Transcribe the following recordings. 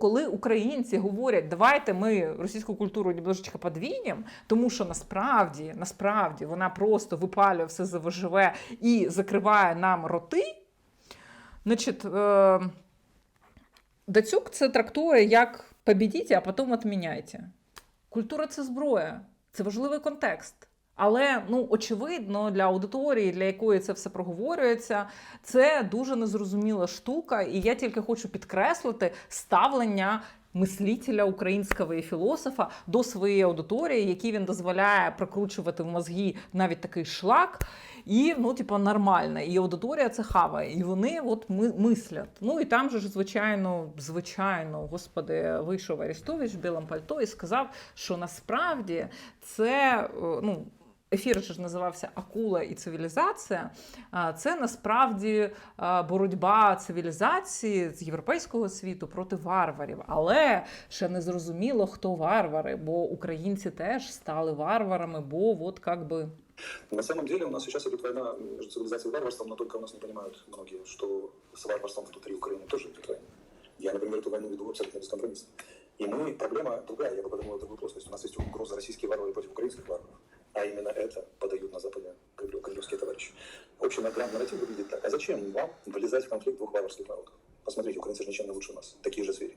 Коли українці говорять, давайте ми російську культуру немножечко подвінемо, тому що насправді, насправді вона просто випалює все завоживе і закриває нам роти. Значить, е, Дацюк це трактує як побідіть, а потім відміняйте. Культура це зброя, це важливий контекст. Але ну очевидно для аудиторії, для якої це все проговорюється, це дуже незрозуміла штука, і я тільки хочу підкреслити ставлення мислителя українського і філософа до своєї аудиторії, який він дозволяє прокручувати в мозги навіть такий шлак, і ну, типу, нормально. І аудиторія це хаває, і вони от ми, мислять. Ну і там же ж, звичайно, звичайно, господи, вийшов Арістович в білому пальто і сказав, що насправді це е, ну. Ефір же ж називався Акула і цивілізація. А, Це насправді а, боротьба цивілізації з європейського світу проти варварів. Але ще не зрозуміло, хто варвари, бо українці теж стали варварами, бо от як би. На самом деле у нас сейчас идет война между цивилизацией и варварством, но только у нас не понимают многие, что с варварством внутри Украины тоже идет война. Я, например, эту войну веду абсолютно бескомпромиссно. И мы, проблема другая, я бы подумал, это вопрос. То есть у нас есть угроза российские варвары против украинских варваров. А именно это подают на Западе кремлевские товарищи. Общий наград нарратив выглядит так. А зачем вам влезать в конфликт двух варварских народов? Посмотрите, украинцы же ничем не лучше нас, такие же звери.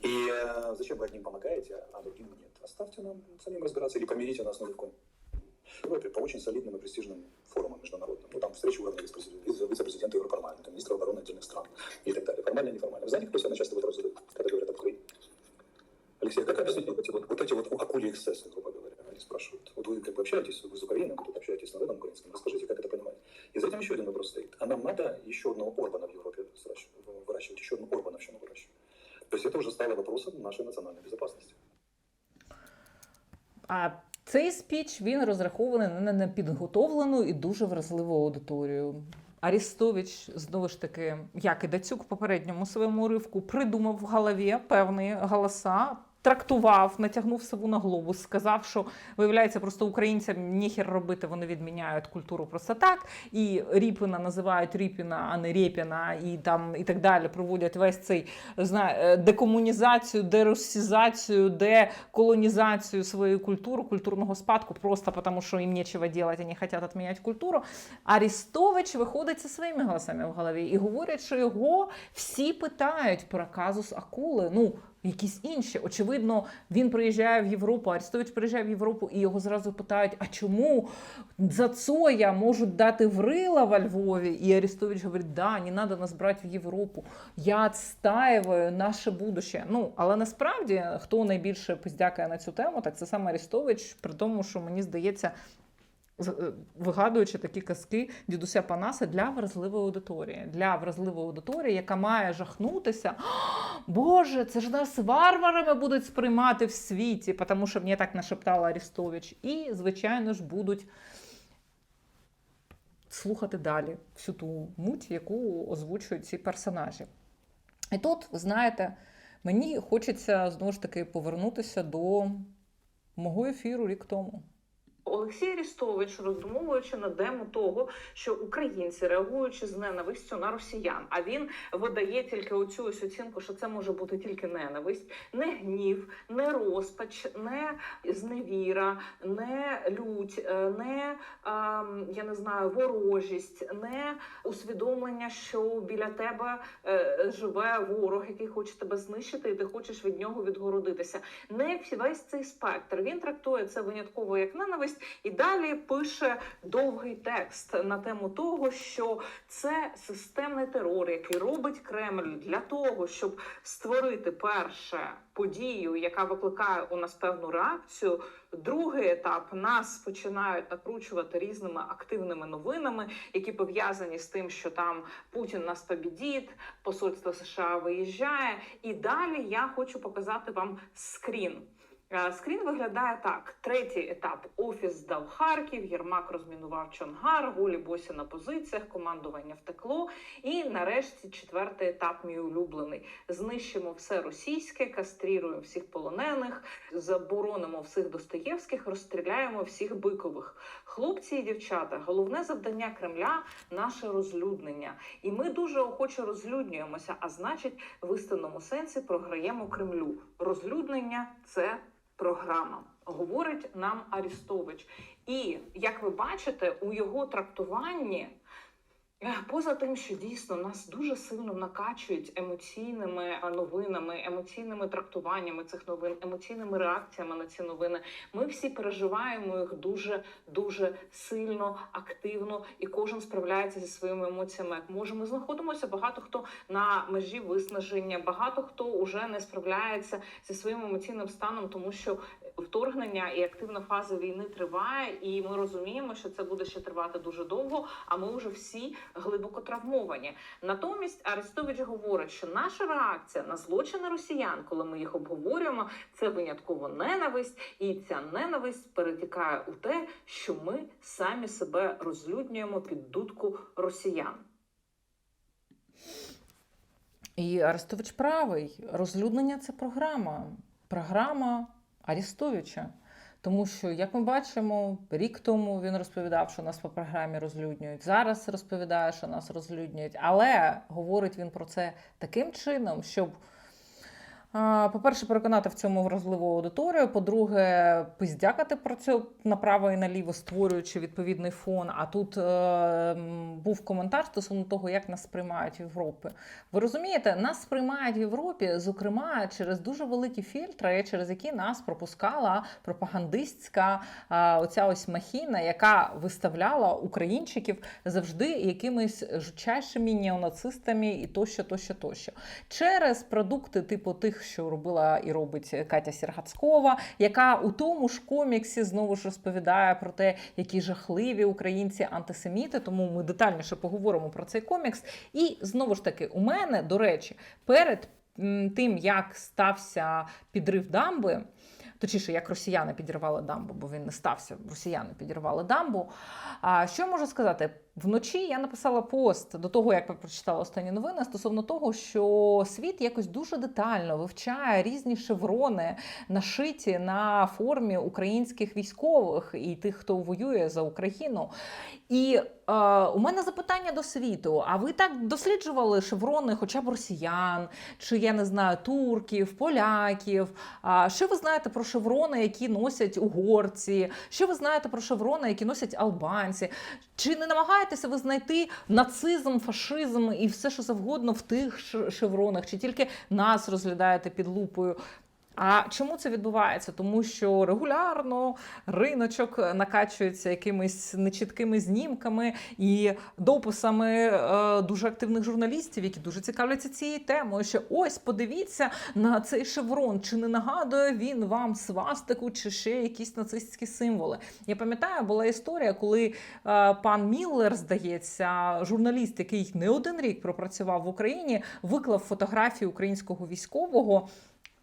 И э, зачем вы одним помогаете, а другим нет? Оставьте нам самим разбираться или помирите нас на легко. В Европе по очень солидным и престижным форумам международным. Ну, там встречи уровня вице-президента, вице- вице-президента Европарламента, министра обороны отдельных стран и так далее. Формально неформально. Вы знаете, кто себя часто вопрос задает, когда говорят об Украине? Алексей, как объяснить вот эти вот, вот эти вот акули эксцессы, грубо говоря? Они спрашивают. Вот вы как бы общаетесь, вы с Украиной, вы тут общаетесь с народом украинским, расскажите, как это понимать. И за этим еще один вопрос стоит. А нам надо еще одного Орбана в Европе сращивать- выращивать, еще одного Орбана все выращивать. То есть это уже стало вопросом нашей национальной безопасности. А цей спіч він розрахований на непідготовлену і дуже вразливу аудиторію. Арістович знову ж таки, як і Дацюк в попередньому своєму уривку, придумав в голові певні голоса. Трактував, натягнув сову на глобус, сказав, що виявляється, просто українцям ніхер робити, вони відміняють культуру просто так. І Ріпіна називають Ріпіна, а не Рєпіна, і там і так далі. Проводять весь цей зна, е, декомунізацію, дерусізацію, деколонізацію своєї культури, культурного спадку, просто тому, що їм нічого робити, вони хочуть відміняти культуру. Арістович виходить зі своїми голосами в голові і говорять, що його всі питають про казус Акули. Ну, якісь інші. Очевидно, він приїжджає в Європу, Арістович приїжджає в Європу, і його зразу питають: а чому за Цоя можуть дати врила во Львові? І Арістович говорить, да, не треба нас брати в Європу. Я відстаюю наше будуще. Ну, але насправді, хто найбільше пиздякає на цю тему, так це саме Арістович, при тому, що мені здається. Е, Вигадуючи такі казки дідуся Панаса для вразливої аудиторії, для вразливої аудиторії, яка має жахнутися. Боже, це ж нас варварами будуть сприймати в світі, тому що мені так нашептала Арістович. І, звичайно ж, будуть слухати далі всю ту муть, яку озвучують ці персонажі. І тут, знаєте, мені хочеться знову ж таки повернутися до мого ефіру рік тому. Олексій Арістович, роздумовуючи на тему того, що українці реагуючи з ненавистю на росіян, а він видає тільки оцю ось оцінку, що це може бути тільки ненависть, не гнів, не розпач, не зневіра, не лють, е, не я не знаю, ворожість, не усвідомлення, що біля тебе е, живе ворог, який хоче тебе знищити, і ти хочеш від нього відгородитися. Не весь цей спектр. Він трактує це винятково як ненависть, і далі пише довгий текст на тему того, що це системний терор, який робить Кремль для того, щоб створити перше подію, яка викликає у нас певну реакцію. Другий етап нас починають накручувати різними активними новинами, які пов'язані з тим, що там Путін нас побідіть, посольство США виїжджає. І далі я хочу показати вам скрін. Е, Скрін виглядає так: третій етап офіс здав Харків, Єрмак розмінував Чонгар, голі босі на позиціях, командування втекло. І нарешті четвертий етап, мій улюблений. Знищимо все російське, кастріруємо всіх полонених, заборонимо всіх Достоєвських, розстріляємо всіх бикових. Хлопці і дівчата, головне завдання Кремля наше розлюднення. І ми дуже охоче розлюднюємося, а значить, в істинному сенсі програємо Кремлю. Розлюднення це програма, говорить нам Арістович. І як ви бачите, у його трактуванні. Е, Поза тим, що дійсно нас дуже сильно накачують емоційними новинами, емоційними трактуваннями цих новин, емоційними реакціями на ці новини. Ми всі переживаємо їх дуже дуже сильно, активно, і кожен справляється зі своїми емоціями. Як може, ми знаходимося багато хто на межі виснаження, багато хто вже не справляється зі своїм емоційним станом, тому що вторгнення і активна фаза війни триває, і ми розуміємо, що це буде ще тривати дуже довго. А ми вже всі глибоко травмовані. Натомість Арестович говорить, що наша реакція на злочини росіян, коли ми їх обговорюємо, це винятково ненависть, і ця ненависть перетікає у те, що ми самі себе розлюднюємо під дудку росіян. І Арестович правий. Розлюднення це програма. Програма Арестовича. Тому що, як ми бачимо, рік тому він розповідав, що нас по програмі розлюднюють. Зараз розповідає, що нас розлюднюють. Але говорить він про це таким чином, щоб. По-перше, переконати в цьому вразливу аудиторію. По-друге, пиздякати про це направо і наліво, створюючи відповідний фон. А тут е, був коментар стосовно того, як нас сприймають в Європі. Ви розумієте, нас сприймають в Європі, зокрема, через дуже великі фільтри, через які нас пропускала пропагандистська а, оця ось махіна, яка виставляла українчиків завжди якимись жучайшими неонацистами і тощо, тощо, тощо. Через продукти, типу тих, що робила і робить Катя Сергацькова, яка у тому ж коміксі знову ж розповідає про те, які жахливі українці антисеміти. Тому ми детальніше поговоримо про цей комікс. І знову ж таки, у мене, до речі, перед тим, як стався підрив дамби. Точніше, як росіяни підірвали дамбу, бо він не стався. Росіяни підірвали дамбу. А що я можу сказати? Вночі я написала пост до того, як прочитала останні новини стосовно того, що світ якось дуже детально вивчає різні шеврони, нашиті на формі українських військових і тих, хто воює за Україну. І е, у мене запитання до світу: а ви так досліджували шеврони, хоча б росіян, чи я не знаю, турків, поляків? А що ви знаєте про шеврони, які носять угорці? Що ви знаєте про шеврони, які носять албанці? Чи не намагаєтеся ви знайти нацизм, фашизм і все, що завгодно в тих шевронах, чи тільки нас розглядаєте під лупою? А чому це відбувається? Тому що регулярно риночок накачується якимись нечіткими знімками і дописами е, дуже активних журналістів, які дуже цікавляться цією темою. Що ось подивіться на цей шеврон, чи не нагадує він вам свастику, чи ще якісь нацистські символи. Я пам'ятаю, була історія, коли е, пан Міллер, здається, журналіст, який не один рік пропрацював в Україні, виклав фотографію українського військового.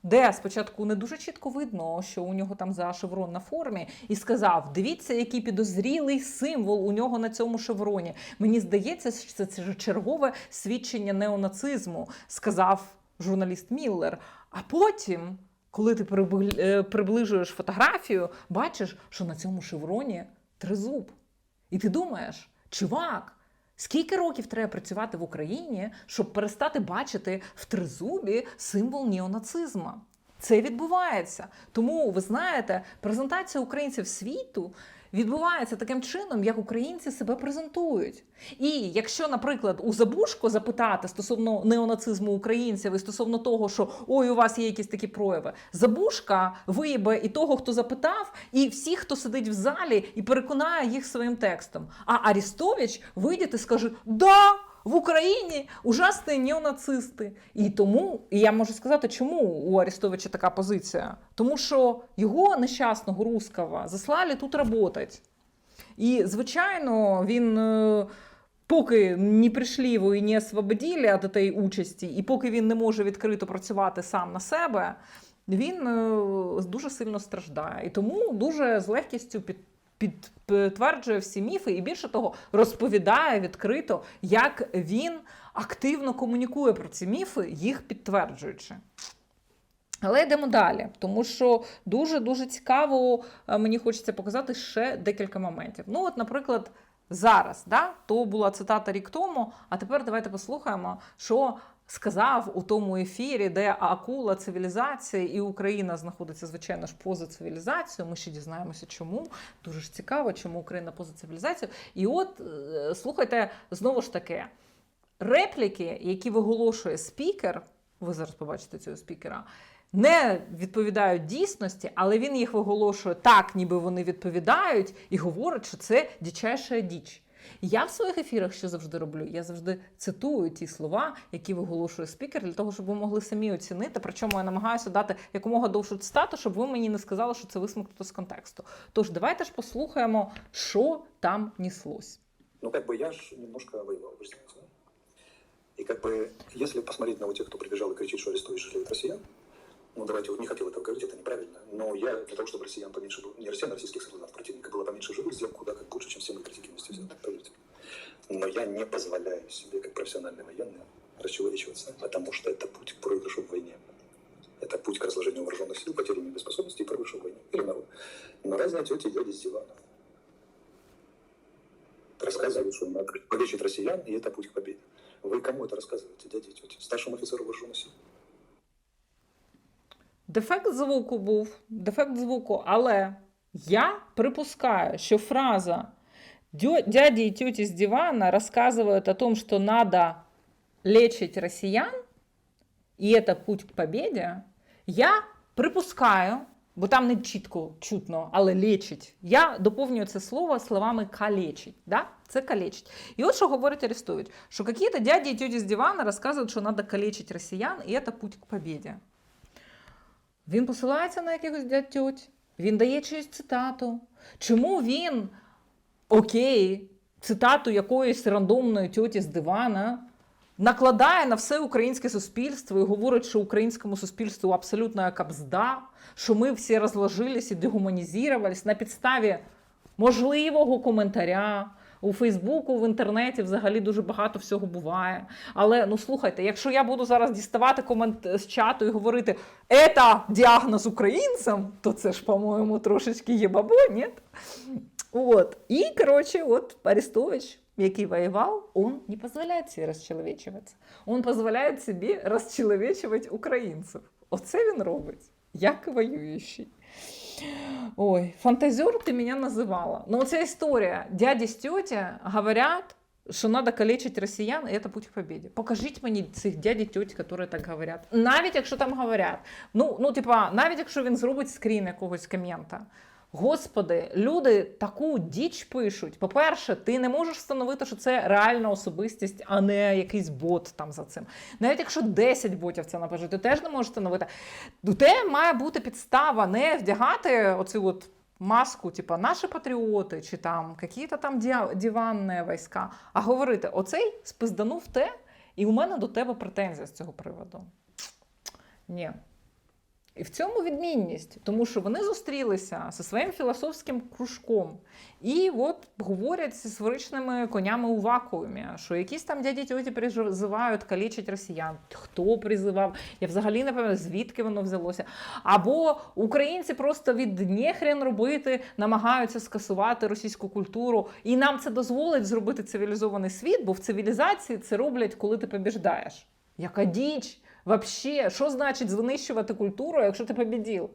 Де спочатку не дуже чітко видно, що у нього там за шеврон на формі, і сказав: дивіться, який підозрілий символ у нього на цьому шевроні. Мені здається, що це, чергове свідчення неонацизму, сказав журналіст Міллер. А потім, коли ти е, приближуєш фотографію, бачиш, що на цьому шевроні тризуб. І ти думаєш, чувак. Скільки років треба працювати в Україні, щоб перестати бачити в тризубі символ неонацизму? Це відбувається. Тому ви знаєте, презентація українців світу відбувається таким чином, як українці себе презентують. І якщо, наприклад, у Забушко запитати стосовно неонацизму українців і стосовно того, що ой, у вас є якісь такі прояви, Забушка виїбе і того, хто запитав, і всіх, хто сидить в залі, і переконає їх своїм текстом. А Арістович вийде і скаже: Да! В Україні ужасні неонацисти. І тому і я можу сказати, чому у Арестовича така позиція. Тому що його нещасного русского заслали тут працювати. І, звичайно, він. е, Поки не прийшли його і не освободили від цієї участі, і поки він не може відкрито працювати сам на себе, він е, дуже сильно страждає. І тому дуже з легкістю під- Підтверджує всі міфи і більше того розповідає відкрито, як він активно комунікує про ці міфи, їх підтверджуючи. Але йдемо далі, тому що дуже дуже цікаво е, мені хочеться показати ще декілька моментів. Ну, от, наприклад, зараз, да, то була цитата рік тому. А тепер давайте послухаємо, що сказав у тому ефірі, де акула цивілізації і Україна знаходиться, звичайно ж, поза цивілізацією. Ми ще дізнаємося, чому. Дуже ж цікаво, чому Україна поза цивілізацією. І от е, слухайте знову ж таки репліки, які виголошує спікер. Ви зараз побачите цього спікера. Не відповідають дійсності, але він їх виголошує так, ніби вони відповідають, і говорить, що це дичайша діч. Я в своїх ефірах що завжди роблю? Я завжди цитую ті слова, які виголошує спікер, для того, щоб ви могли самі оцінити. Причому я намагаюся дати якомога довшу цитату, щоб ви мені не сказали, що це висмикнуто з контексту. Тож давайте ж послухаємо, що там неслось. Ну, как бы я же немножко воевал, вы же знаете, да? И как бы, если посмотреть на вот тех, кто прибежал и кричит, что арестуют, жалеют россиян, ну, давайте, вот не хотел этого говорить, это неправильно, но я для того, чтобы россиян поменьше было, не россиян, а российских солдат противника было поменьше живых, сделал куда как лучше, чем все мы критики вместе поверьте. Но я не позволяю себе, как профессиональный военный, расчеловечиваться, потому что это путь к проигрышу в войне. Это путь к разложению вооруженных сил, потере боеспособности и проигрышу в войне. Или народ. Но разные тети и дяди с дивана. Рассказывают, что надо полечить россиян, и это путь к победе. Вы кому это рассказываете, дяди и тети? Старшему офицеру вооруженных сил? Дефект звуку був, дефект звуку, але я припускаю, що фраза «Дё- дяди и тети с дивана рассказывают о том, что надо лечить россиян, і это путь к победе, я припускаю, бо там не чітко чутно, але лечить. Я доповнюю це слово словами калечить. Да? Це калечить. І от що говорить Арестович, що какие-то дяди і тети з дивана розказують, що надо калечить росіян, і це путь к победе. Він посилається на якихось дядь тьоть, він дає чиюсь цитату. Чому він, окей, цитату якоїсь рандомної тьоті з дивана накладає на все українське суспільство і говорить, що українському суспільству абсолютно капзда, що ми всі розложились і дегуманізувались на підставі можливого коментаря. У Фейсбуку, в інтернеті взагалі дуже багато всього буває. Але ну слухайте, якщо я буду зараз діставати комент з чату і говорити «Ета діагноз українцям, то це ж, по-моєму, трошечки є бабо, ні? Вот. І, коротше, от Арестович, який воював, он не дозволяє себе розчеловечуватися. Он дозволяє собі розчеловечувати українців. Оце він робить, як воюючий. Ой, фантазер ти меня називала. Но ця история: дяди з тетя говорять, що треба калечити росіян, і це путь к победі. Покажіть мені цих дяді тьоті, які так говорять. Навіть якщо там говорять. Ну, ну, типа, навіть якщо він зробить скрін якогось комента. Господи, люди таку діч пишуть. По-перше, ти не можеш встановити, що це реальна особистість, а не якийсь бот там за цим. Навіть якщо 10 ботів це напишуть, ти теж не можеш встановити. У тебе має бути підстава не вдягати оцю от маску, типа наші патріоти, чи там якісь там диванні війська, а говорити: оцей спизданув те, і у мене до тебе претензія з цього приводу. Ні. І в цьому відмінність, тому що вони зустрілися зі своїм філософським кружком і от говорять зі сферичними конями у вакуумі, що якісь там дяді тьоті призивають калічить росіян. Хто призивав? Я взагалі не пам'ятаю, звідки воно взялося. Або українці просто від нехрен робити, намагаються скасувати російську культуру, і нам це дозволить зробити цивілізований світ, бо в цивілізації це роблять, коли ти побіждаєш. Яка діч? Вообще, що значить знищувати культуру, якщо ти побідів?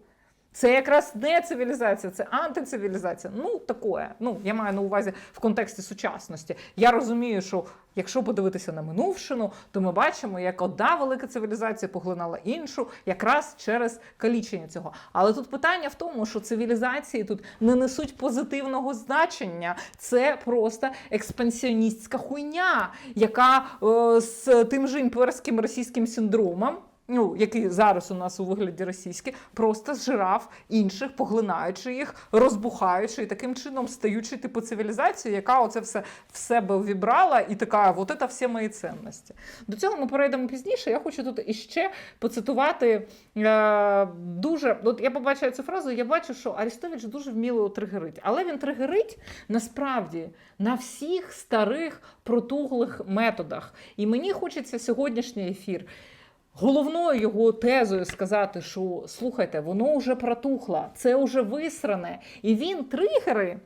Це якраз не цивілізація, це антицивілізація. Ну, таке. Ну, я маю на увазі в контексті сучасності. Я розумію, що якщо подивитися на минувшину, то ми бачимо, як одна велика цивілізація поглинала іншу, якраз через калічення цього. Але тут питання в тому, що цивілізації тут не несуть позитивного значення. Це просто експансіоністська хуйня, яка е, з тим же імперським російським синдромом. Ну, який зараз у нас у вигляді російський, просто зжирав інших, поглинаючи їх, розбухаючи і таким чином стаючи типу цивілізацією, яка оце все в себе увібрала і така, от це всі мої цінності. До цього ми перейдемо пізніше. Я хочу тут іще поцитувати е, дуже. От я побачила цю фразу, я бачу, що Арістович дуже вміло тригерить. Але він тригерить насправді на всіх старих протуглих методах. І мені хочеться сьогоднішній ефір. Головною його тезою сказати, що слухайте, воно вже протухло, це вже висране. І він тригери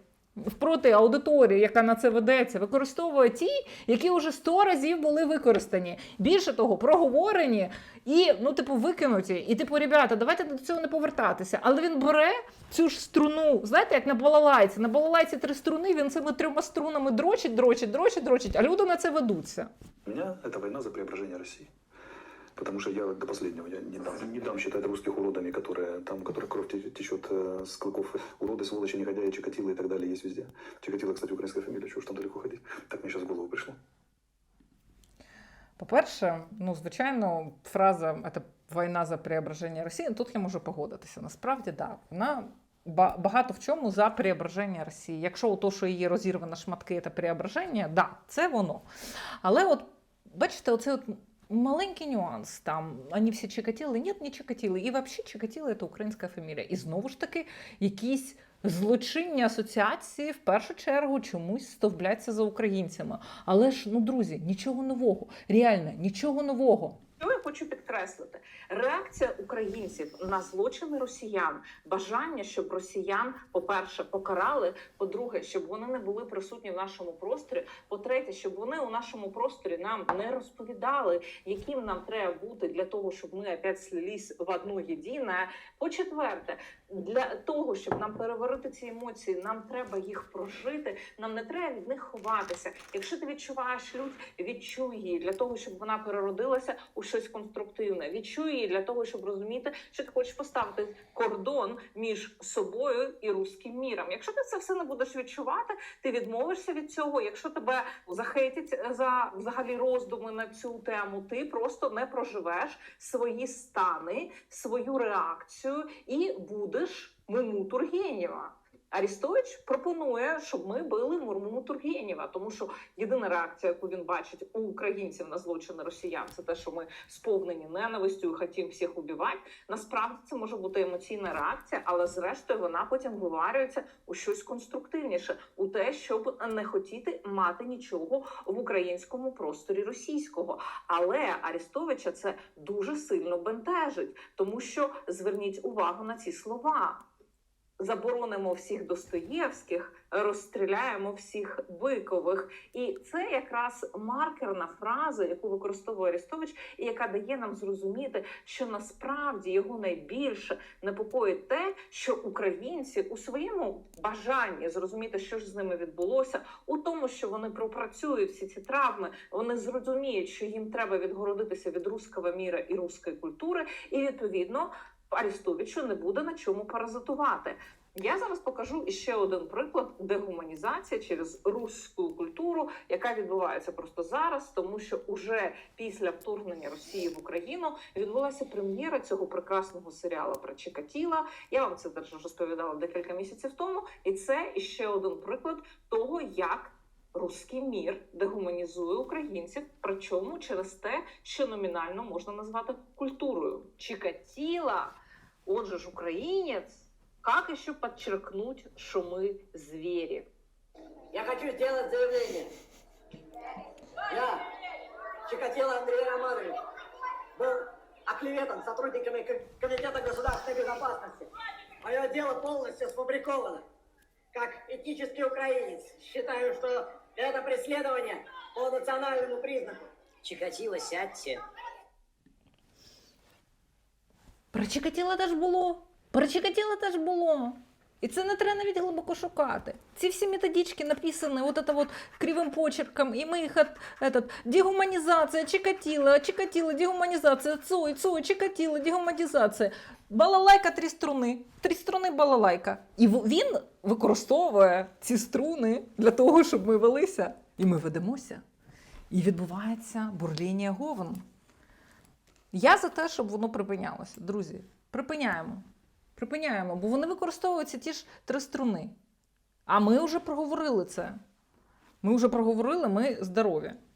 проти аудиторії, яка на це ведеться, використовує ті, які вже сто разів були використані. Більше того, проговорені і ну, типу, викинуті. І типу, ребята, давайте до цього не повертатися. Але він бере цю ж струну, знаєте, як на балалайці. На балалайці три струни, він цими трьома струнами дрочить, дрочить, дрочить, дрочить, а люди на це ведуться. У меня это война за преображение России. Потому что я до последнего я не дам, не дам считать русских уродами, которые там, у которых кровь те- течет э, с клыков. Уроды, сволочи, негодяи, Чикатило и так далее есть везде. Чикатило, кстати, украинская фамилия, чего уж там далеко ходить. Так мне сейчас в голову пришло. По-перше, ну, звичайно, фраза це війна за преображення Росії. Тут я можу погодитися. Насправді, да, вона ба- багато в чому за преображення Росії. Якщо то, що її розірвано на шматки, це преображення, да, це воно. Але от бачите, оцей от маленький нюанс. Там вони всі Чикатіли. Ні, не Чикатіли. І взагалі Чикатіло це українська фамілія. І знову ж таки, якісь злочинні асоціації в першу чергу чомусь стовбляться за українцями. Але ж, ну, друзі, нічого нового. Реально, нічого нового. Хочу підкреслити? Реакція українців на злочини росіян, бажання, щоб росіян, по-перше, покарали, по-друге, щоб вони не були присутні в нашому просторі. По-третє, щоб вони у нашому просторі нам не розповідали, яким нам треба бути для того, щоб ми опять слились в одно єдине. По-четверте, для того, щоб нам переварити ці емоції, нам треба їх прожити. Нам не треба від них ховатися. Якщо ти відчуваєш лють, відчуй її для того, щоб вона переродилася у щось конструктивне. Відчуй її для того, щоб розуміти, що ти хочеш поставити кордон між собою і руським міром. Якщо ти це все не будеш відчувати, ти відмовишся від цього. Якщо тебе захейтять за взагалі роздуми на цю тему, ти просто не проживеш свої стани, свою реакцію і будеш миму Тургенєва. Арістович пропонує, щоб ми били Мурму Тургенєва, тому що єдина реакція, яку він бачить у українців на злочини росіян, це те, що ми сповнені ненавистю і хотім всіх убивати. Насправді це може бути емоційна реакція, але зрештою вона потім виварюється у щось конструктивніше, у те, щоб не хотіти мати нічого в українському просторі російського. Але Арістовича це дуже сильно бентежить, тому що зверніть увагу на ці слова заборонимо всіх Достоєвських, розстріляємо всіх бикових. І це якраз маркерна фраза, яку використовує Арістович, і яка дає нам зрозуміти, що насправді його найбільше непокоїть те, що українці у своєму бажанні зрозуміти, що ж з ними відбулося, у тому, що вони пропрацюють всі ці травми, вони зрозуміють, що їм треба відгородитися від руського міра і руської культури, і відповідно. Арістовичу не буде на чому паразитувати. Я зараз покажу іще один приклад дегуманізації через руську культуру, яка відбувається просто зараз, тому що уже після вторгнення Росії в Україну відбулася прем'єра цього прекрасного серіалу про Чикатіла. Я вам це теж розповідала декілька місяців тому, і це іще один приклад того, як Руський мір дегуманізує українців, причому через те, що номінально можна назвати культурою. Чикатіла, отже ж українець, как еще подчеркнуть, что мы звери? Я хочу сделать заявление. Я, Чикатило Андрей Романович, был оклеветан сотрудниками Ко- Комитета государственной безопасности. Мое дело полностью сфабриковано. Как этический украинец, считаю, что это преследование по национальному признаку. Чикатило, сядьте. Про Чикатило теж було. Про Чикатило теж було. І це не треба навіть глибоко шукати. Ці всі методички написані вот это вот кривим почерком, і ми їх этот, дегуманізація, Чикатіло, Чикатіло, дегуманізація, Цой, Цой, Чикатіло, дегуманізація. Балалайка три струни, три струни балалайка. І він використовує ці струни для того, щоб ми велися. І ми ведемося. І відбувається бурління говен. Я за те, щоб воно припинялося. Друзі, припиняємо. Припиняємо, бо вони використовуються ті ж три струни. А ми вже проговорили це. Ми вже проговорили, ми здорові.